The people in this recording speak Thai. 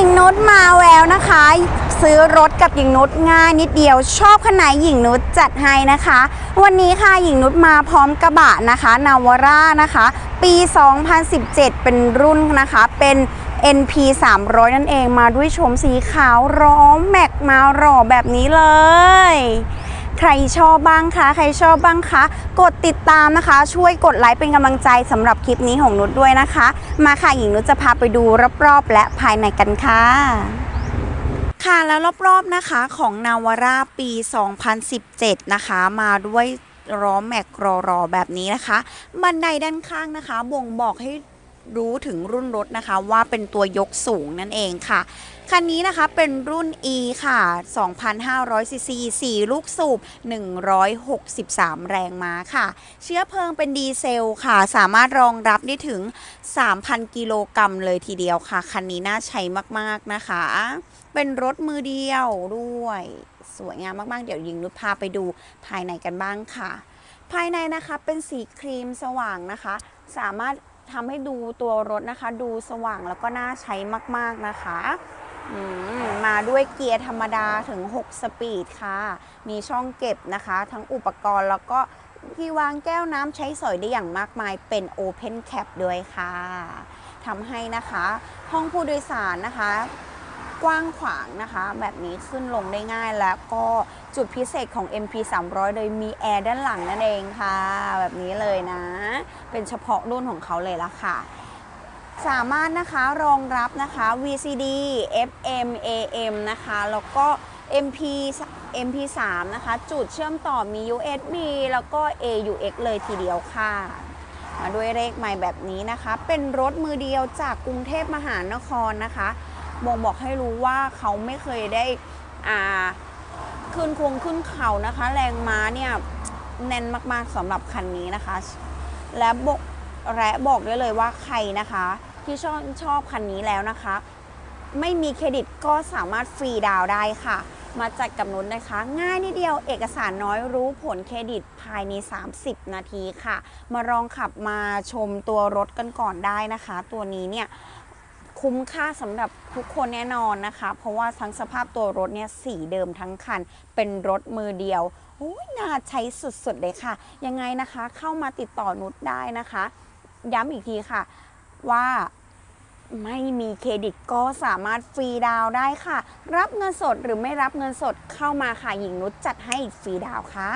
ญิงนุชมาแววนะคะ ซื้อรถกับหญิงนุชง่ายนิดเดียว ชอบขนาดหญิงนุชจัดให้นะคะ วันนี้ค่ะหญิงนุชมาพร้อมกระบะนะคะนาวาร่านะคะ ปี 2017 เป็นรุ่นนะคะเป็น NP 300 นั่นเองมาด้วยชมสีขาวร้อมแม็กมาหล่อแบบนี้เลย ใครชอบบ้างคะ ใครชอบบ้างคะ กดติดตามนะคะ ช่วยกดไลค์เป็นกำลังใจสำหรับคลิปนี้ของนุชด้วยนะคะ มาค่ะหญิงนุชจะพาไปดูรอบๆและภายในกันค่ะค่ะแล้วรอบๆนะคะของนาวาร่าปี 2017 นะคะ มาด้วยล้อแม็กรอรอแบบนี้นะคะ บันไดด้านข้างนะคะ บ่งบอกให้ รู้ถึงรุ่นรถนะคะว่าเป็นตัวยกสูงนั่นเองค่ะ คันนี้นะคะเป็นรุ่น E ค่ะ 2,500ซีซี4ลูกสูบ 163 แรงม้าค่ะ เชื้อเพลิงเป็นดีเซลค่ะ สามารถรองรับได้ถึง 3,000 กิโลกรัมเลยทีเดียวค่ะ คันนี้น่าใช้มากๆนะคะ เป็นรถมือเดียวด้วย สวยงามมากๆ เดี๋ยวยิงนุชพาไปดูภายในกันบ้างค่ะ ภายในนะคะเป็นสีครีมสว่างนะคะ สามารถทำให้ดูตัวรถนะคะ ดูสว่างแล้วก็น่าใช้มาก ๆนะคะมมาด้วยเกียร์ธรรมดาถึง 6 สปีดค่ะ มีช่องเก็บนะคะ ทั้งอุปกรณ์แล้วก็ที่วางแก้วน้ำใช้สอยได้อย่างมากมายเป็น Open Cap ด้วยค่ะทำให้นะคะ ห้องผู้โดยสารนะคะ กว้างขวางนะคะ แบบนี้ขึ้นลงได้ง่ายแล้วก็จุดพิเศษของ MP 300เลยมีแอร์ด้านหลังนั่นเองค่ะ แบบนี้เลยนะ เป็นเฉพาะรุ่นของเขาเลยละค่ะ สามารถนะคะรองรับนะคะ VCD FM AM นะคะ แล้วก็ MP MP3 นะคะ จุดเชื่อมต่อมี USB แล้วก็ AUX เลยทีเดียวค่ะมาด้วยเลขใหม่แบบนี้นะคะ เป็นรถมือเดียวจากกรุงเทพมหานครนะคะบ่งบอกให้รู้ว่าเขาไม่เคยได้อ่าขึ้นคงขึ้นเขานะคะ แรงม้าเนี่ยแน่นมากๆสำหรับคันนี้นะคะ และบอกและบอกได้เลยว่าใครนะคะ ที่ชอบชอบคันนี้แล้วนะคะ ไม่มีเครดิตก็สามารถฟรีดาวได้ค่ะ มาจัดกับนุนนะคะ ง่ายนิดเดียวเอกสารน้อยรู้ผลเครดิตภายใน 30 นาทีค่ะ มาลองขับมาชมตัวรถกันก่อนได้นะคะ ตัวนี้เนี่ย คุ้มค่าสำหรับทุกคนแน่นอนนะคะ เพราะว่าทั้งสภาพตัวรถเนี่ยสีเดิมทั้งคัน เป็นรถมือเดียวโอ้ยน่าใช้สุดๆเลยค่ะ ยังไงนะคะเข้ามาติดต่อนุชได้นะคะ ย้ำอีกทีค่ะว่าไม่มีเครดิตก็สามารถฟรีดาวได้ค่ะ รับเงินสดหรือไม่รับเงินสดเข้ามาค่ะหญิงนุชจัดให้ฟรีดาวค่ะ